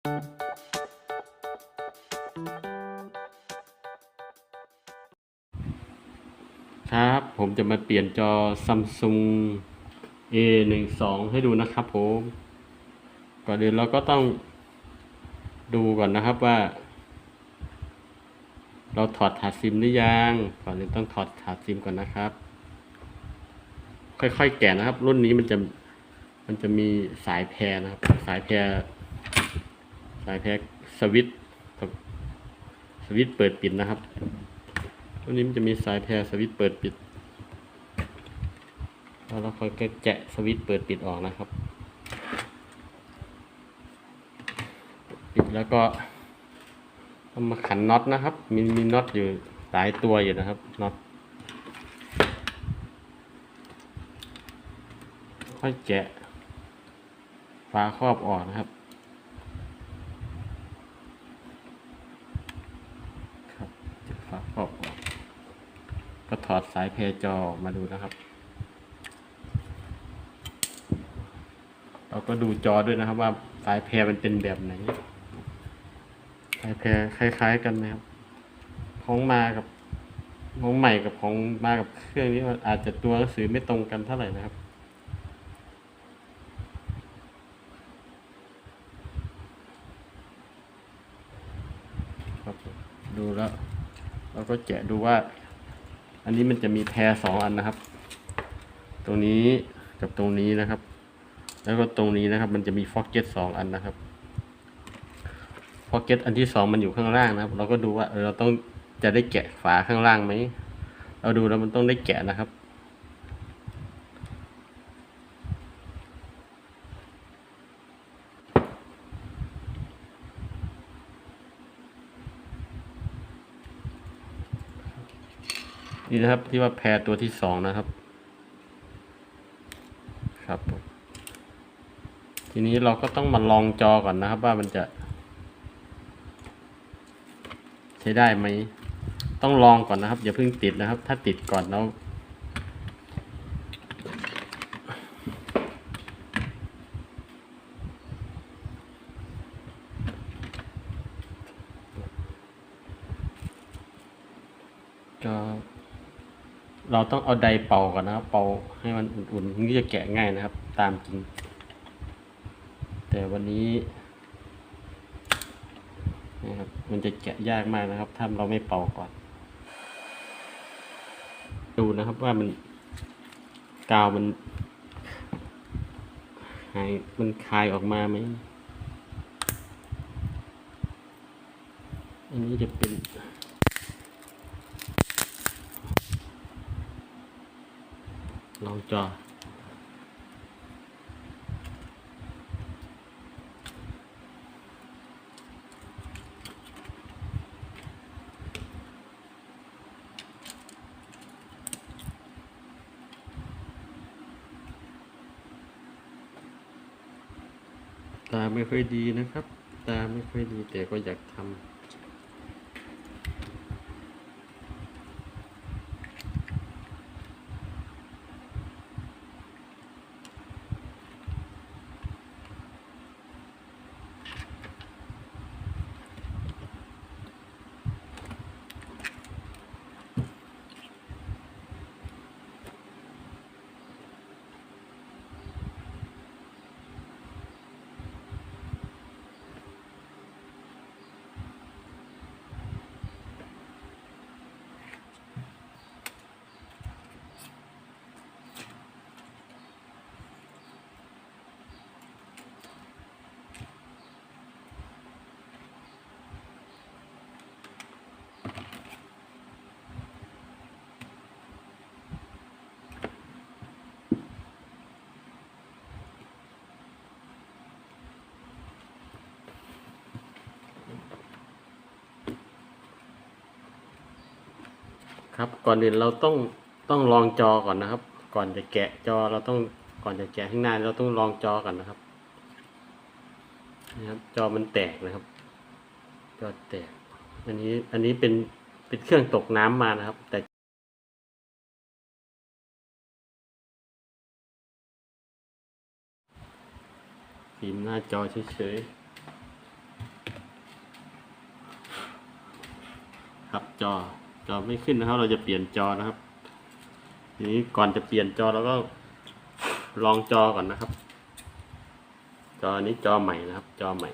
ครับผมจะมาเปลี่ยนจอ Samsung A12 ให้ดูนะครับผมก่อนอื่นเราก็ต้องดูก่อนนะครับว่า เราถอดถาดซิมหรือยังก่อนอื่นต้องถอดถาดซิมก่อนนะครับ ค่อยๆแกะนะครับ รุ่นนี้มันจะมันจะมีสายแพรนะครับ สายแพร สายแพรสวิตกับสวิตเปิดปิดนะครับ ตัวนี้มันจะมีสายแพรสวิตเปิดปิด แล้วเราค่อยแกะสวิตเปิดปิดออกนะครับ ปิดแล้วก็เอามาขันน็อตนะครับ มีมีน็อตอยู่หลายตัวอยู่นะครับน็อตค่อยแกะฝาครอบออกนะครับจะฝาครอบออก ก็ถอด สายเพรจอออกมาดูนะครับ เราก็ดูจอด้วยนะครับว่าสายเพรมันเป็นแบบไหน สายเพรคล้าย ๆ กันนะครับ ของมากับของใหม่กับของมากับเครื่องนี้อาจจะตัวหนังสือไม่ตรงกันเท่าไหร่นะครับครับดูแล้ว เราก็แกะดูว่า อันนี้มันจะมีแพรสองอันนะครับ ตรงนี้กับตรงนี้นะครับ แล้วก็ตรงนี้นะครับ มันจะมีฟอกเก็ตสองอันนะครับฟอกเก็ตอันที่สองมันอยู่ข้างล่างนะครับ เราก็ดูว่าเราต้องจะได้แกะฝาข้างล่างไหม เราดูแล้วมันต้องได้แกะนะครับ นะครับที่ว่าแพรตัวที่สองนะครับ ครับ ทีนี้เราก็ต้องมาลองจอก่อนนะครับ ว่ามันจะใช้ได้ไหม ต้องลองก่อนนะครับ อย่าเพิ่งติดนะครับ ถ้าติดก่อนแล้วจอ เรา ต้องเอาไดเป่าก่อนนะครับ เป่าให้มันอุ่นๆถึงจะแกะง่ายนะครับ ตามจริง แต่วันนี้นะครับมันจะแกะยากมากนะครับ ถ้าเราไม่เป่าก่อน ดูนะครับว่ามันกาวมันหายมันคายออกมาไหมอันนี้จะเป็น ลองจอตาไม่ค่อยดีนะครับ ตาไม่ค่อยดีแต่ก็อยากทำ ครับ ก่อนอื่นเราต้องต้องลองจอก่อนนะครับ ก่อนจะแกะจอเราต้องก่อนจะแกะข้างหน้าเราต้องลองจอก่อนนะครับนะครับ จอมันแตกนะครับ จอแตก อันนี้อันนี้เป็นเป็นเครื่องตกน้ำมานะครับ แต่ฟิล์มหน้าจอเฉยๆครับจอ จอไม่ขึ้นนะครับ เราจะเปลี่ยนจอนะครับทีนี้ก่อนจะเปลี่ยนจอเราก็ลองจอก่อนนะครับ จอนี้จอใหม่นะครับ จอใหม่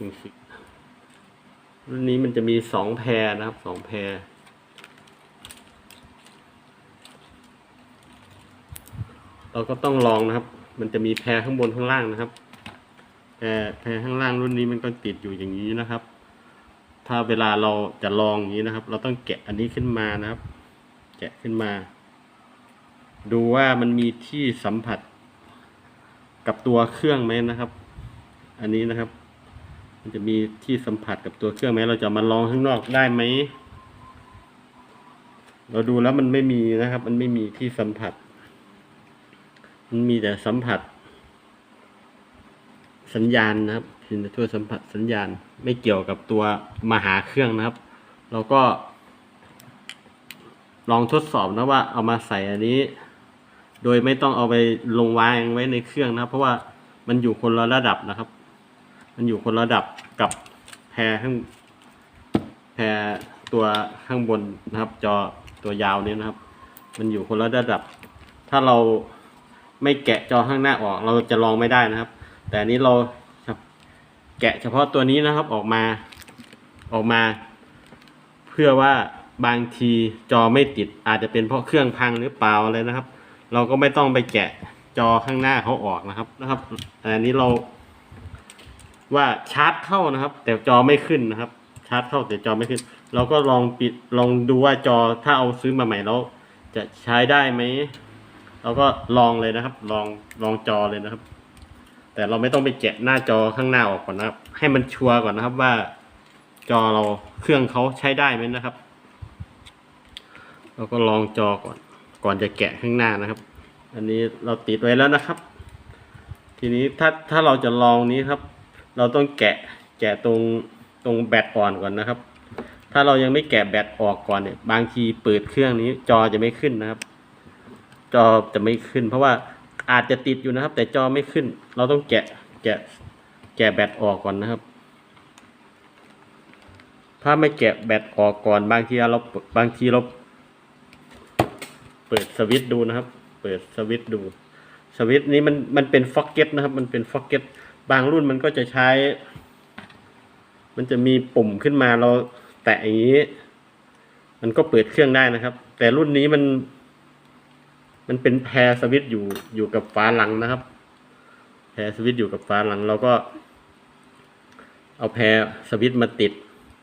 พิ่งฟิรุ่นนี้มันจะมีสองแพรนะครับสองแพรเราก็ต้องลองนะครับ มันจะมีแพรข้างบนข้างล่างนะครับแพรแพรข้างล่างรุ่นนี้มันก็ติดอยู่อย่างนี้นะครับ ถ้าเวลาเราจะลองอย่างนี้นะครับ เราต้องแกะอันนี้ขึ้นมานะครับ แกะขึ้นมา ดูว่ามันมีที่สัมผัสกับตัวเครื่องไหมนะครับ อันนี้นะครับ มันจะมีที่สัมผัสกับตัวเครื่องไหมเราจะมาลองข้างนอกได้ไหมเราดูแล้วมันไม่มีนะครับ มันไม่มีที่สัมผัส มันมีแต่สัมผัส สัญญาณนะครับ พินทั่วสัมผัสสัญญาณไม่เกี่ยวกับตัวมาหาเครื่องนะครับ เราก็ ลองทดสอบนะว่าเอามาใส่อันนี้ โดยไม่ต้องเอาไปลงวางไว้ในเครื่องนะครับเพราะว่ามันอยู่คนละระดับนะครับ มันอยู่คนละระดับกับแพรข้างแพรตัวข้างบนนะครับ จอตัวยาวนี้นะครับ มันอยู่คนละระดับ ถ้าเราไม่แกะจอข้างหน้าออก เราจะลองไม่ได้นะครับ แต่นี้เรา แกะเฉพาะตัวนี้นะครับออกมาออกมา เพื่อว่าบางทีจอไม่ติดอาจจะเป็นเพราะเครื่องพังหรือเปล่าอะไรนะครับ เราก็ไม่ต้องไปแกะจอข้างหน้าเขาออกนะครับนะครับแต่อันนี้เรา ว่าชาร์จเข้านะครับ แต่จอไม่ขึ้นนะครับ ชาร์จเข้าแต่จอไม่ขึ้น เราก็ลองปิดลองดูว่าจอถ้าเอาซื้อมาใหม่แล้วจะใช้ได้ไหมเราก็ลองเลยนะครับ ลองลองจอเลยนะครับ แต่เราไม่ต้องไปแกะหน้าจอข้างหน้าออกก่อนนะครับ ให้มันชัวร์ก่อนนะครับว่าจอเราเครื่องเขาใช้ได้ไหมนะครับ เราก็ลองจอก่อน ก่อนจะแกะข้างหน้านะครับ อันนี้เราติดไว้แล้วนะครับ ทีนี้ถ้าถ้าเราจะลองนี้ครับ เราต้องแกะแกะตรงตรงแบตอ่อนก่อนนะครับ ถ้าเรายังไม่แกะแบตออกก่อนเนี่ย บางทีเปิดเครื่องนี้จอจะไม่ขึ้นนะครับ จอจะไม่ขึ้น เพราะว่า อาจจะติดอยู่นะครับ แต่จอไม่ขึ้น เราต้องแกะแกะแกะแบตออกก่อนนะครับ ถ้าไม่แกะแบตออกก่อนบางทีเราบางทีเราเปิดสวิตช์ดูนะครับ เปิดสวิตช์ดู สวิตช์นี้มันมันเป็นฟ็อกเก็ตนะครับ มันเป็นฟ็อกเก็ตบางรุ่นมันก็จะใช้ มันจะมีปุ่มขึ้นมาเราแตะอย่างนี้ มันก็เปิดเครื่องได้นะครับ แต่รุ่นนี้มัน มันเป็นแพรสวิตช์อยู่อยู่กับฝาหลังนะครับ แพรสวิตช์อยู่กับฝาหลัง เราก็ เอาแพรสวิตช์มาติด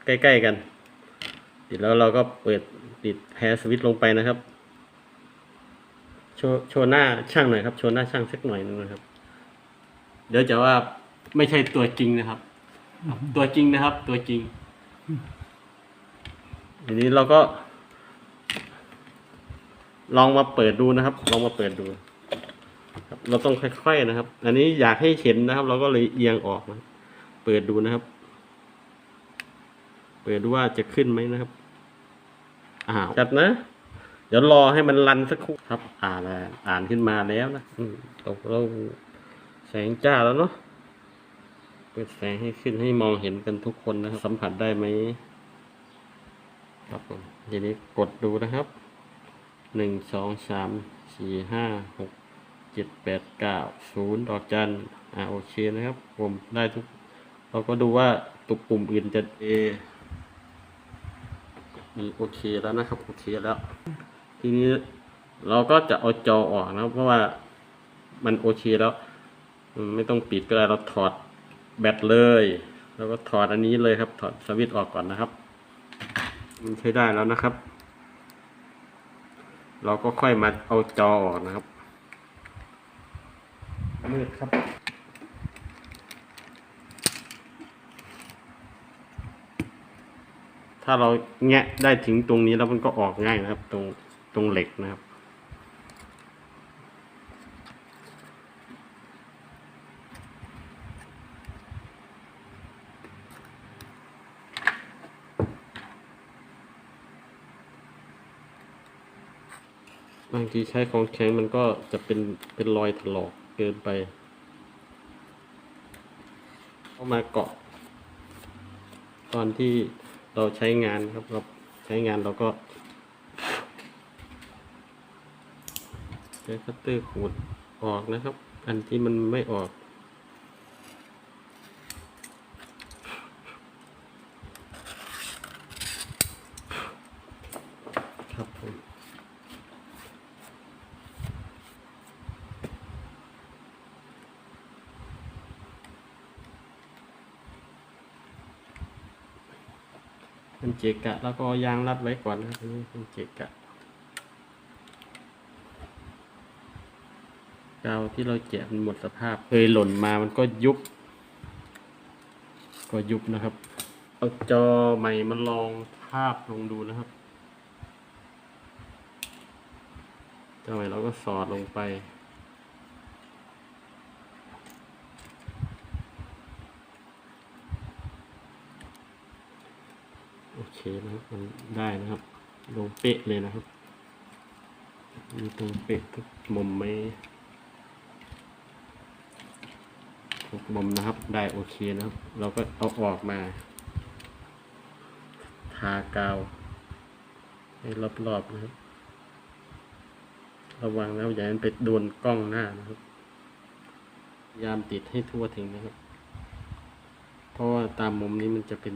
ใกล้ ๆ กัน ติดแล้วเราก็เปิดติดแพรสวิตช์ลงไปนะครับโชว์โชว์หน้าช่างหน่อยครับ โชว์หน้าช่างสักหน่อยนึงนะครับ เดี๋ยวจะว่าไม่ใช่ตัวจริงนะครับ ตัวจริงนะครับ ตัวจริงทีนี้เราก็ ลองมาเปิดดูนะครับ ลองมาเปิดดูครับเราต้องค่อยๆนะครับ อันนี้อยากให้เห็นนะครับ เราก็เลยเอียงออกนะเปิดดูนะครับ เปิดดูว่าจะขึ้นไหมนะครับอ้าวจัดนะ เดี๋ยวรอให้มันรันสักครู่ครับ อ่านแล้วอ่านขึ้นมาแล้วนะอืตกเราแสงจ้าแล้วเนาะเปิดแสงให้ขึ้นให้มองเห็นกันทุกคนนะครับ สัมผัสได้ไหมครับผมทีนี้กดดูนะครับ หนึ่งสองสามสี่ห้าหกเจ็ดแปดเก้าศูนย์ดอกจันอ่าโอเคนะครับผมได้ทุก เราก็ดูว่าตุกปุ่มอื่นจะเอมีโอเคแล้วนะครับโอเคแล้ว ทีนี้เราก็จะเอาจอออกนะเพราะว่ามันโอเคแล้ว ไม่ต้องปิดก็ได้เราถอดแบตเลย แล้วก็ถอดอันนี้เลยครับ ถอดสวิตช์ออกก่อนนะครับ มันใช้ได้แล้วนะครับ เราก็ค่อยมาเอาจอออกนะครับมืดครับถ้าเราแงะได้ถึงตรงนี้แล้วมันก็ออกง่ายนะครับ ตรงตรงเหล็กนะครับ บางทีใช้ของแข็งมันก็จะเป็นเป็นรอยถลอกเกินไป เข้ามาเกาะ ตอนที่เราใช้งานครับเราใช้งานเราก็ใช้คัตเตอร์ขูดออกนะครับ อันที่มันไม่ออก ครับผม เป็นเจกะ แล้วก็ยางรัดไว้ก่อนนะครับนนี้เป็นเจกะกาวที่เราแกะมันหมดสภาพ เคยหล่นมามันก็ยุบ ก็ยุบนะครับ เอาจอใหม่มาลองภาพลงดูนะครับจอใหม่เราก็สอดลงไป โอเค นะครับมันได้นะครับ ลงเป๊ะเลยนะครับมีตรงเป๊ะทุกมุมไหมทุกมุมนะครับ ได้โอเคนะครับ เราก็เอาออกมาทากาว ให้รอบๆนะครับ ระวังแล้วอย่าให้มันไปโดนกล้องหน้านะครับพยายามติดให้ทั่วถึงนะครับ เพราะว่าตามมุมนี้มันจะเป็น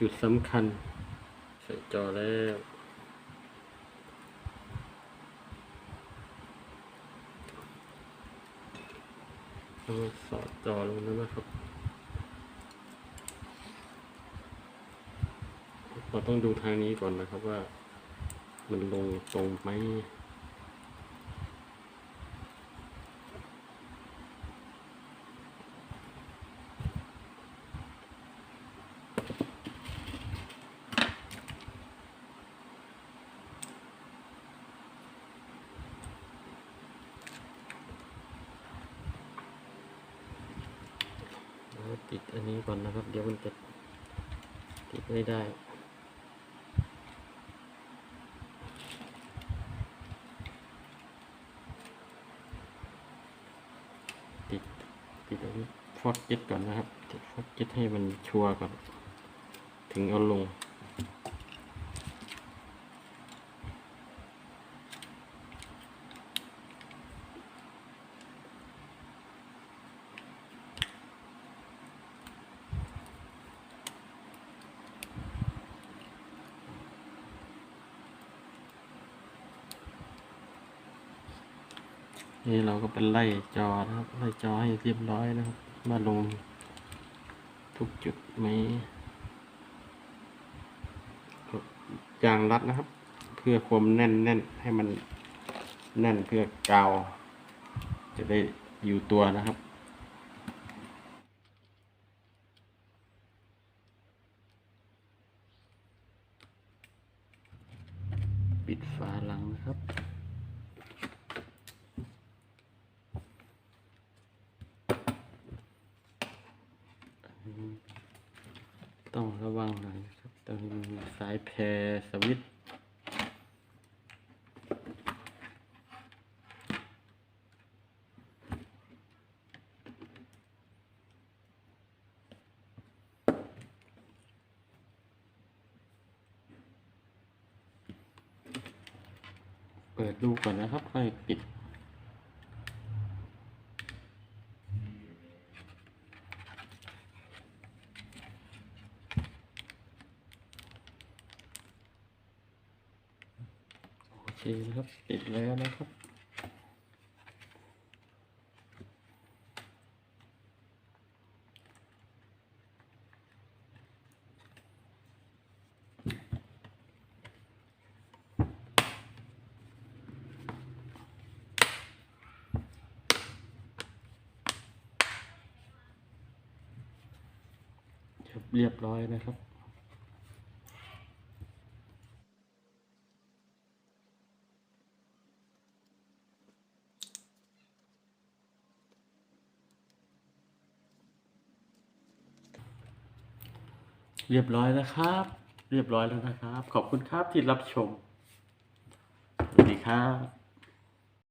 จุดสำคัญ ใส่จอแล้วเอาสอดจอลงแล้วนะครับ เราต้องดูทางนี้ก่อนนะครับว่า มันลงตรงไหม อันนี้ก่อนนะครับ เดี๋ยวมันจะติดไม่ได้ติดติดอันนี้ฟอสเก็ตก่อนนะครับติดฟอสเก็ตให้มันชัวร์ก่อน ถึงเอาลง นี่เราก็เป็นไล่จอนะครับ ไล่จอให้เรียบร้อยนะครับ มาลงทุกจุดไหมยางรัดนะครับ เพื่อความแน่นแน่นให้มันแน่นเพื่อกาว จะได้อยู่ตัวนะครับ ปิดฝาหลังนะครับ ต้องระวังหน่อยนะครับตอนนี้มีสายแพรสวิตช์เปิดดูก่อนนะครับ ค่อยปิด โอ เคนะครับปิดแล้วนะครับเรียบร้อยนะครับ เรียบร้อยแล้วครับ เรียบร้อยแล้วนะครับ ขอบคุณครับที่รับชมสวัสดีครับ